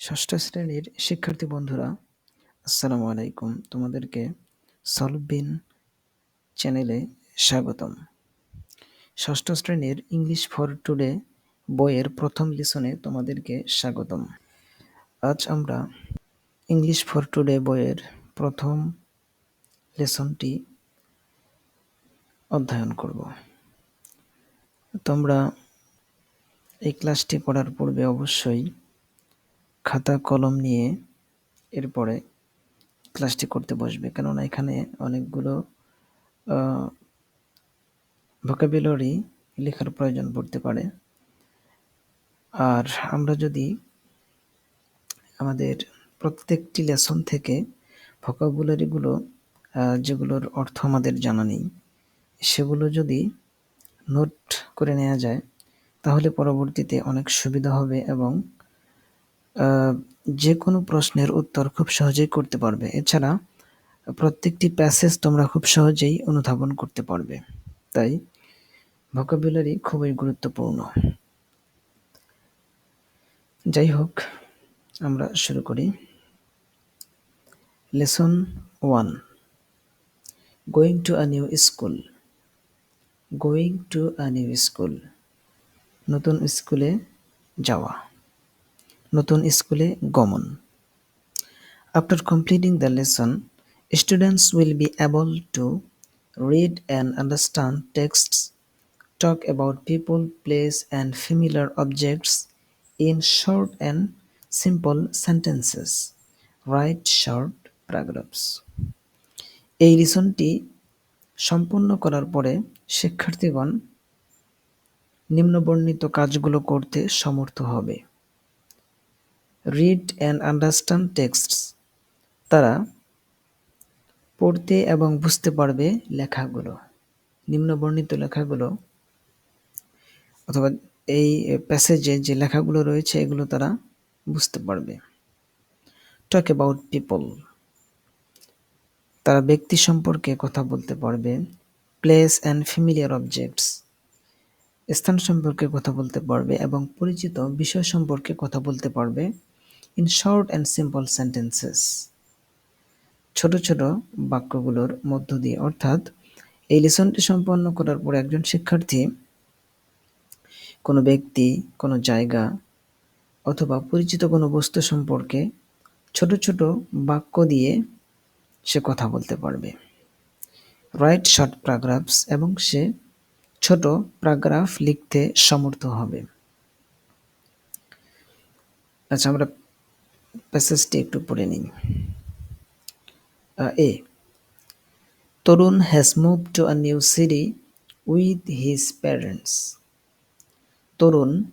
ষষ্ঠ শ্রেণির শিক্ষার্থী বন্ধুরা, আসসালামু আলাইকুম। তোমাদেরকে সলবিন চ্যানেলে স্বাগতম। ষষ্ঠ শ্রেণির ইংলিশ ফর টুডে বইয়ের প্রথম লিসনে তোমাদেরকে স্বাগতম। আজ আমরা ইংলিশ ফর টুডে বইয়ের প্রথম লেসনটি অধ্যয়ন করব। তোমরা এই ক্লাসটি পড়ার পূর্বে অবশ্যই খাতা, কলম নিয়ে এরপরে ক্লাসটি করতে বসবে। কেননা এখানে অনেকগুলো ভোকাবুলারি লেখার প্রয়োজন পড়তে পারে। আর আমরা যদি আমাদের প্রত্যেকটি লেসন থেকে ভোকাবুলারিগুলো যেগুলোর অর্থ আমাদের জানা নেই, সেগুলো যদি নোট করে নেওয়া যায়, তাহলে পরবর্তীতে অনেক সুবিধা হবে এবং যে কোনো প্রশ্নের উত্তর খুব সহজেই করতে পারবে। এছাড়া প্রত্যেকটি প্যাসেজ তোমরা খুব সহজেই অনুধাবন করতে পারবে। তাই ভোকাবুলারি খুবই গুরুত্বপূর্ণ। যাই হোক, আমরা শুরু করি। Lesson one going to a new school going to a new school নতুন স্কুলে যাওয়া। নতুন স্কুলে গমন। After completing the lesson students will be able to read and understand text talk about people place and familiar objects in short and simple sentences write short paragraphs এই লেসনটি সম্পন্ন করার পরে শিক্ষার্থীগণ নিম্নবর্ণিত কাজগুলো করতে সমর্থ হবে। রিড অ্যান্ড আন্ডারস্ট্যান্ড টেক্সটস তারা পড়তে এবং বুঝতে পারবে লেখাগুলো, নিম্নবর্ণিত লেখাগুলো, অথবা এই প্যাসেজে যে লেখাগুলো রয়েছে এগুলো তারা বুঝতে পারবে। টক অ্যাবাউট পিপল তারা ব্যক্তি সম্পর্কে কথা বলতে পারবে। প্লেস অ্যান্ড ফ্যামিলিয়ার অবজেক্টস স্থান সম্পর্কে কথা বলতে পারবে এবং পরিচিত বিষয় সম্পর্কে কথা বলতে পারবে। In short and simple sentences ছোট ছোট বাক্যগুলোর মধ্য দিয়ে, অর্থাৎ এই লেসনটি সম্পন্ন করার পর একজন শিক্ষার্থী কোনো ব্যক্তি, কোনো জায়গা অথবা পরিচিত কোনো বস্তু সম্পর্কে ছোট ছোট বাক্য দিয়ে সে কথা বলতে পারবে। রাইট শর্ট প্যারাগ্রাফস এবং সে ছোট প্যারাগ্রাফ লিখতে সমর্থ হবে। আচ্ছা আমরা প্যাসেজটি একটু পড়ে নিই। A, Tarun has move to a new city with his parents Tarun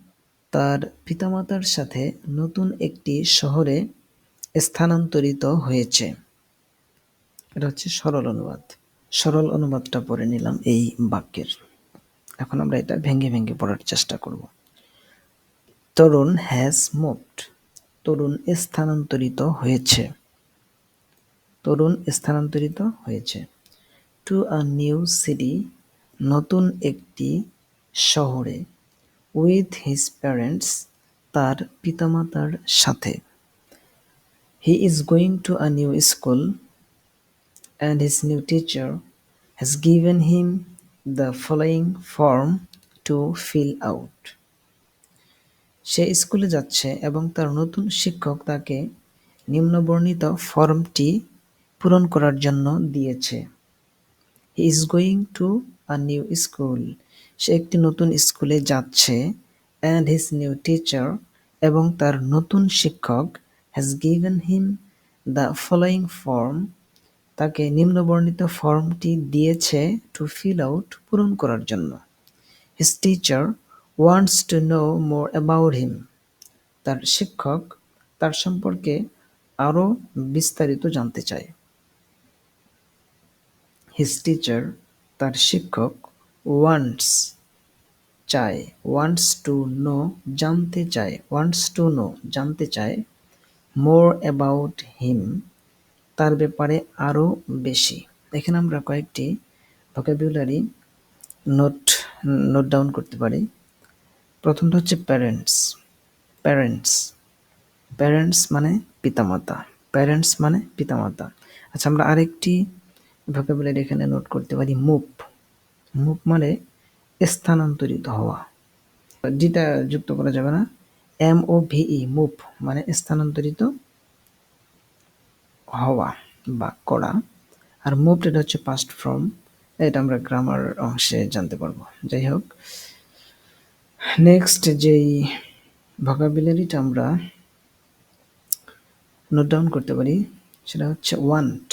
তার পিতামাতার সাথে নতুন একটি শহরে স্থানান্তরিত হয়েছে। এটা হচ্ছে সরল অনুবাদ। সরল অনুবাদটা পড়ে নিলাম এই বাক্যের। এখন আমরা এটা ভেঙে ভেঙে পড়ার চেষ্টা করব। তরুণ হ্যাজ মুভড তরুণ স্থানান্তরিত হয়েছে। তরুণ স্থানান্তরিত হয়েছে। টু আ নিউ সিটি নতুন একটি শহরে উইথ হিজ প্যারেন্টস তার পিতামাতার সাথে। He is going to a new school and his new teacher has given him the following form to fill out সে স্কুলে যাচ্ছে এবং তার নতুন শিক্ষক তাকে নিম্নবর্ণিত ফর্মটি পূরণ করার জন্য দিয়েছে। He is going to a new school সে একটি নতুন স্কুলে যাচ্ছে অ্যান্ড হিজ নিউ টিচার এবং তার নতুন শিক্ষক has given him the following form তাকে নিম্নবর্ণিত ফর্মটি দিয়েছে টু ফিল আউট পূরণ করার জন্য। His teacher wants to know more about him তার শিক্ষক তার সম্পর্কে আরও বিস্তারিত জানতে চায়। হিজ টিচার তার শিক্ষক ওয়ান্টস চায় ওয়ান্টস টু নো জানতে চায় ওয়ান্টস টু নো জানতে চায় মোর অ্যাবাউট হিম তার ব্যাপারে আরও বেশি। এখানে আমরা কয়েকটি ভোকাবুলারি নোট নোট ডাউন করতে পারি। প্রথমটা হচ্ছে প্যারেন্টস প্যারেন্টস প্যারেন্টস মানে পিতামাতা প্যারেন্টস মানে পিতামাতা। আচ্ছা আমরা আরেকটি ভোকাবুলারি এখানে নোট করতে পারি মুভ মুভ মানে স্থানান্তরিত হওয়া। যেটা যুক্ত করা যাবে না এম ও ভিই মুভ মানে স্থানান্তরিত হওয়া বা করা। আর মুভড এটা হচ্ছে পাস্ট ফর্ম এটা আমরা গ্রামার অংশে জানতে পারব। যাই হোক নেক্সট যেই ভোকাবুলারিটা আমরা নোট ডাউন করতে পারি, সেটা হচ্ছে ওয়ান্ট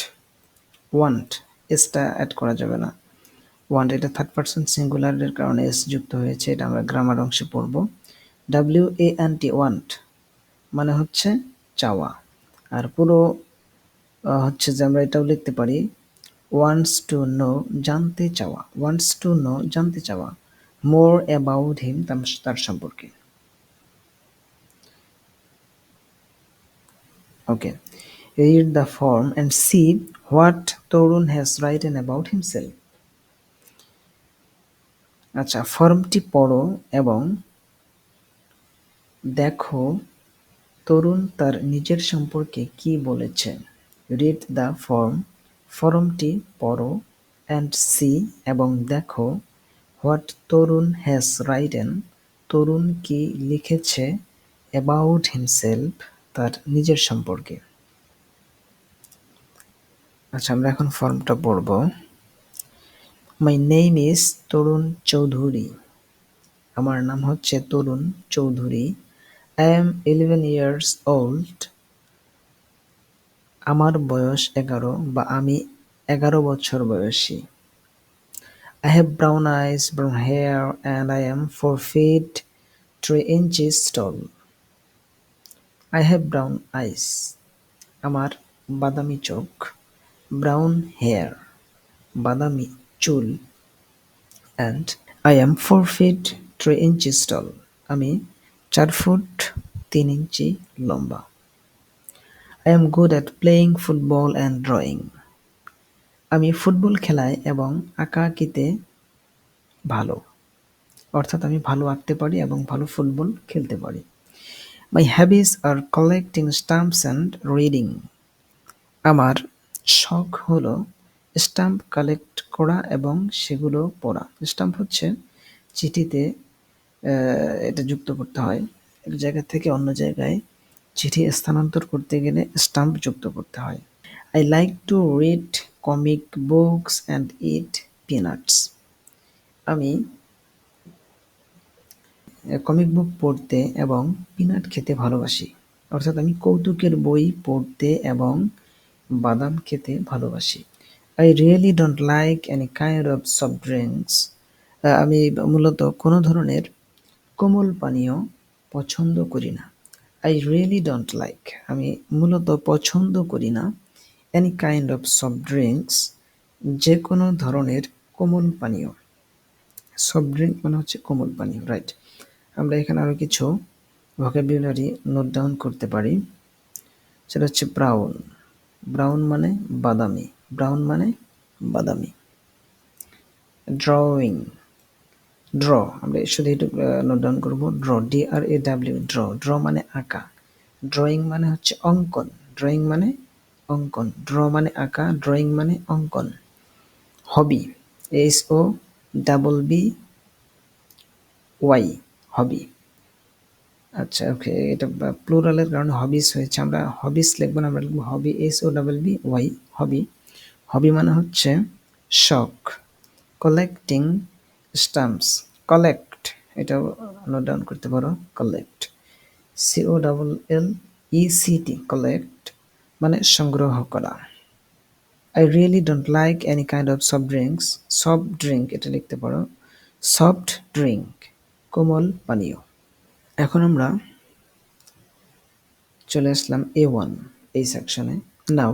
ওয়ান্ট এসটা অ্যাড করা যাবে না। ওয়ান্ট এটা থার্ড পার্সন সিঙ্গুলারের কারণে এস যুক্ত হয়েছে, এটা আমরা গ্রামার অংশে পড়ব। W A N T want মানে হচ্ছে চাওয়া। আর পুরো হচ্ছে যে আমরা এটাও লিখতে পারি ওয়ান্টস টু নো জানতে চাওয়া। ওয়ান্টস টু নো জানতে চাওয়া। মোর অ্যাবাউট হিম তার সম্পর্কে। Read the form and see what Tarun has written about himself আচ্ছা ফর্মটি পড়ো এবং দেখো তরুণ তার নিজের সম্পর্কে কি বলেছে। রিড দ্য ফর্ম ফর্মটি পড়ো অ্যান্ড সি এবং দেখো what Tarun has written, Tarun কি লিখেছে অ্যাবাউট হিমসেলফ তার নিজের সম্পর্কে? আচ্ছা আমরা এখন ফর্মটা পড়ব। My name is Tarun Chowdhury. আমার নাম হচ্ছে Tarun Chowdhury. I am eleven years old আমার বয়স এগারো বা আমি এগারো বছর বয়সী। I have brown eyes, brown hair, and I am four feet three inches tall. I have brown eyes. আমার বাদামি চোখ ব্রাউন হেয়ার বাদামি চুল and I am four feet three inches tall আমি চার ফুট তিন ইঞ্চি লম্বা I am good at playing football and drawing আমি ফুটবল খেলায় এবং আঁকা আঁকিতে ভালো। অর্থাৎ আমি ভালো আঁকতে পারি এবং ভালো ফুটবল খেলতে পারি। My hobbies are collecting stamps and reading আমার শখ হলো স্টাম্প কালেক্ট করা এবং সেগুলো পড়া। স্টাম্প হচ্ছে চিঠিতে এটা যুক্ত করতে হয়। এক জায়গা থেকে অন্য জায়গায় চিঠি স্থানান্তর করতে গেলে স্টাম্প যুক্ত করতে হয়। I like to read comic books and eat peanuts আমি কমিক বুক পড়তে এবং পিনাট খেতে ভালোবাসি। অর্থাৎ আমি কৌতুকের বই পড়তে এবং বাদাম খেতে ভালোবাসি। I really don't like any kind of soft drinks আমি মূলত কোনো ধরনের কোমল পানীয় পছন্দ করি না। আই রিয়েলি ডোন্ট লাইক আমি মূলত পছন্দ করি না any kind of soft drinks যে কোনো ধরনের কোমল পানীয়। সফট ড্রিঙ্ক মানে হচ্ছে কোমল পানীয় রাইট আমরা এখানে আরও কিছু ভোকাবুলারি নোট ডাউন করতে পারি। সেটা হচ্ছে ব্রাউন ব্রাউন মানে বাদামি। ব্রাউন মানে বাদামি। ড্রয়িং ড্র আমরা শুধু একটু নোট ডাউন করব। Draw D R A W draw draw মানে আঁকা। ড্রয়িং মানে হচ্ছে অঙ্কন। ড্রয়িং মানে অঙ্কন। ড্র মানে আঁকা, ড্রয়িং মানে অঙ্কন। Hobby, S O double B Y, hobby. আচ্ছা ওকে এটা প্লুরালের কারণে হবিস হয়েছে। আমরা হবিস লিখব না, আমরা লিখব hobby, S O double B Y, hobby. Hobby মানে হচ্ছে শখ কালেক্টিং স্টাম্পস কালেক্ট এটা নোট ডাউন করতে পারো collect C O double L E C T collect মানে সংগ্রহ করা। I really don't like any kind of soft drinks soft drink এটা লিখতে পারো। সফট ড্রিঙ্ক কোমল পানীয়। এখন আমরা চলে আসলাম এ ওয়ান এই সেকশনে now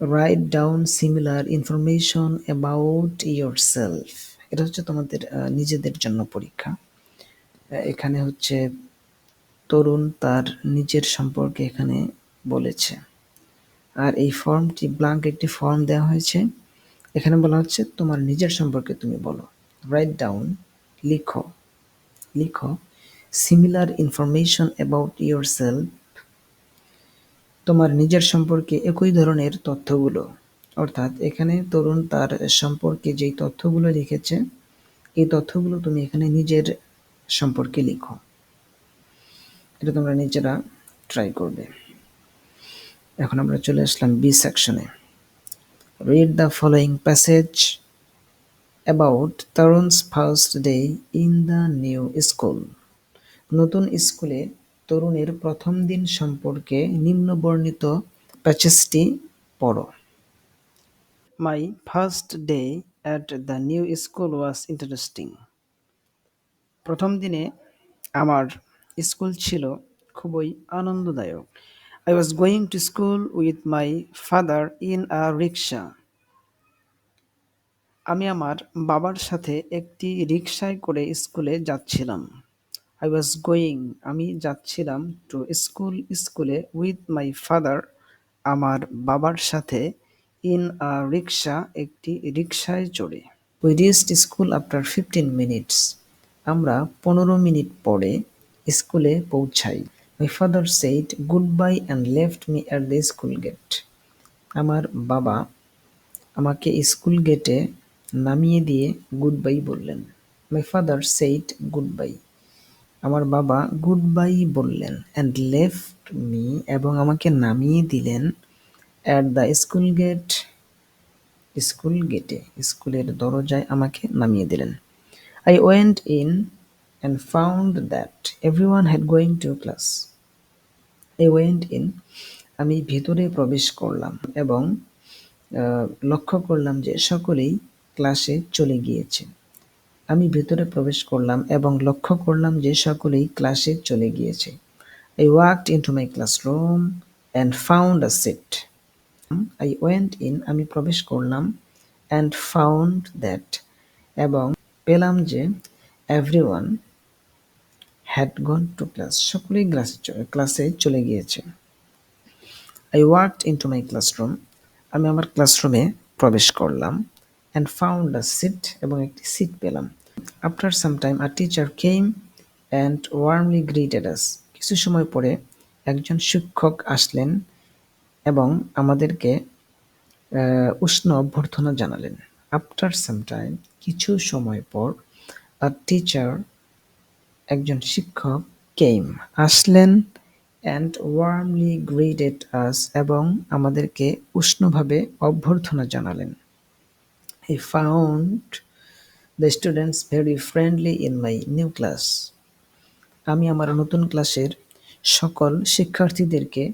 write down similar information about yourself এটা হচ্ছে তোমাদের নিজেদের জন্য পরীক্ষা। এখানে হচ্ছে তরুণ তার নিজের সম্পর্কে এখানে বলেছে। আর এই ফর্মটি ব্লাঙ্ক একটি ফর্ম দেওয়া হয়েছে। এখানে বলা হচ্ছে, তোমার নিজের সম্পর্কে তুমি বলো। রাইট ডাউন লিখো। লিখো similar information about yourself তোমার নিজের সম্পর্কে একই ধরনের তথ্যগুলো। অর্থাৎ এখানে তরুণ তার সম্পর্কে যেই তথ্যগুলো লিখেছে, এই তথ্যগুলো তুমি এখানে নিজের সম্পর্কে লিখো। এটা তোমরা নিজেরা ট্রাই করবে। এখন আমরা চলে আসলাম বি সেকশনে read the following passage about Tarun's first day in the new school নতুন স্কুলে তরুণের প্রথম দিন সম্পর্কে নিম্নবর্ণিত প্যাচেসটি পড়ো। My first day at the new school was interesting প্রথম দিনে আমার স্কুল ছিল খুবই আনন্দদায়ক। I was going to school with my father in a rickshaw আমি আমার বাবার সাথে একটি রিক্সায় করে স্কুলে যাচ্ছিলাম। আই ওয়াজ গোয়িং আমি যাচ্ছিলাম টু স্কুল স্কুলে উইথ মাই ফাদার আমার বাবার সাথে ইন আ রিক্সা একটি রিক্সায় চড়ে। We reached school after fifteen minutes আমরা পনেরো মিনিট পরে স্কুলে পৌঁছাই। My father said goodbye and left me at the school gate আমার বাবা আমাকে স্কুল গেটে নামিয়ে দিয়ে গুড বাই বললেন। My father said good bye আমার বাবা গুড বাই বললেন অ্যান্ড লেফট মি এবং আমাকে নামিয়ে দিলেন at the school gate school গেটে স্কুলের দরজায় আমাকে নামিয়ে দিলেন। I went in and found that everyone had going to class I went in আমি ভিতরে প্রবেশ করলাম এবং লক্ষ্য করলাম যে সকলেই ক্লাসে চলে গিয়েছে। আমি ভেতরে প্রবেশ করলাম এবং লক্ষ্য করলাম যে সকলেই ক্লাসে চলে গিয়েছে। Walked into my classroom and found a seat I went in আমি প্রবেশ করলাম অ্যান্ড ফাউন্ড দ্যাট এবং পেলাম যে one had gone to class সকলেই ক্লাসে ক্লাসে চলে গিয়েছে। I walked into my classroom আমি আমার ক্লাসরুমে প্রবেশ করলাম অ্যান্ড ফাউন্ড আ সিট এবং একটি সিট পেলাম। After some time a teacher came and warmly greeted us কিছু সময় পরে একজন শিক্ষক আসলেন এবং আমাদেরকে উষ্ণ অভ্যর্থনা জানালেন। আফটার সাম টাইম কিছু সময় পর আ টিচার একজন শিক্ষক কেম আসলেন অ্যান্ড ওয়ার্মলি গ্রিটেড আস এবং আমাদেরকে উষ্ণভাবে অভ্যর্থনা জানালেন I found the students very friendly in my new class. আমি আমার নতুন ক্লাসের সকল শিক্ষার্থীদেরকে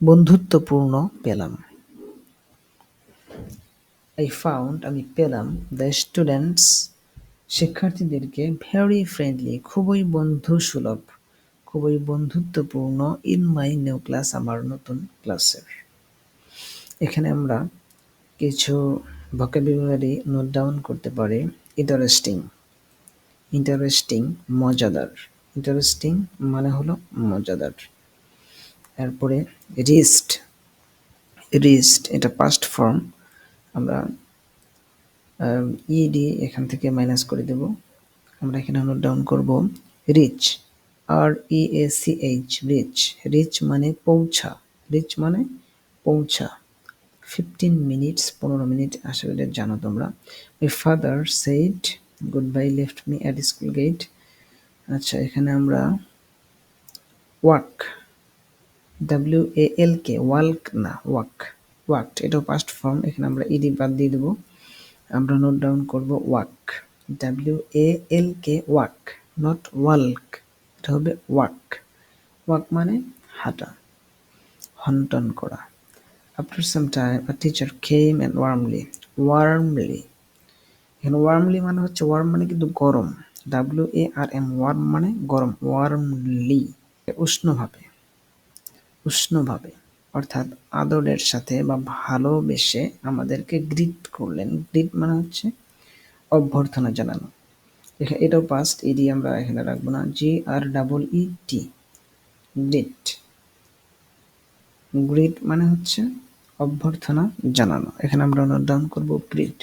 বন্ধুত্বপূর্ণ পেলাম আই ফাউন্ড আমি পেলাম দ্য স্টুডেন্টস শিক্ষার্থীদেরকে ভেরি ফ্রেন্ডলি খুবই বন্ধু সুলভ খুবই বন্ধুত্বপূর্ণ ইন মাই নিউ ক্লাস আমার নতুন ক্লাসের এখানে আমরা কিছু ভোকাবুলারি নোট ডাউন করতে পারি। ইন্টারেস্টিং ইন্টারেস্টিং মজাদার। ইন্টারেস্টিং মানে হলো মজাদার। এরপরে রিস্ট রিস্ট এটা পাস্ট ফর্ম আমরা ইডি এখান থেকে মাইনাস করে দেব। আমরা এখানে নোট ডাউন করব reach R E A C H reach reach মানে পৌঁছা রিচ মানে পৌঁছা। ফিফটিন মিনিটস পনেরো মিনিট আশা করি জানো তোমরা। My father said goodbye left me at school gate আচ্ছা এখানে আমরা walk W A L K walk না ওয়াক ওয়াক এটাও পাস্ট ফর্ম এখানে আমরা ইডি বাদ দিয়ে দেবো। আমরা নোট ডাউন করব walk W A L K walk not walk এটা হবে ওয়াক ওয়াক মানে হাঁটা হন্টন করা। After some time a teacher came and warmly, warmly, এখানে ওয়ার্মলি মানে হচ্ছে ওয়ার্ম মানে কিন্তু গরম। W A R M warm মানে গরম ওয়ার্মলি উষ্ণভাবে উষ্ণভাবে। অর্থাৎ আদরের সাথে বা ভালোবেসে আমাদেরকে গ্রিট করলেন। গ্রিট মানে হচ্ছে অভ্যর্থনা জানানো। এটাও পাস্ট ইডি আমরা এখানে রাখব না। G R double E T greet greet মানে হচ্ছে অভ্যর্থনা জানানো। এখানে আমরা নোট ডাউন করব গ্রিট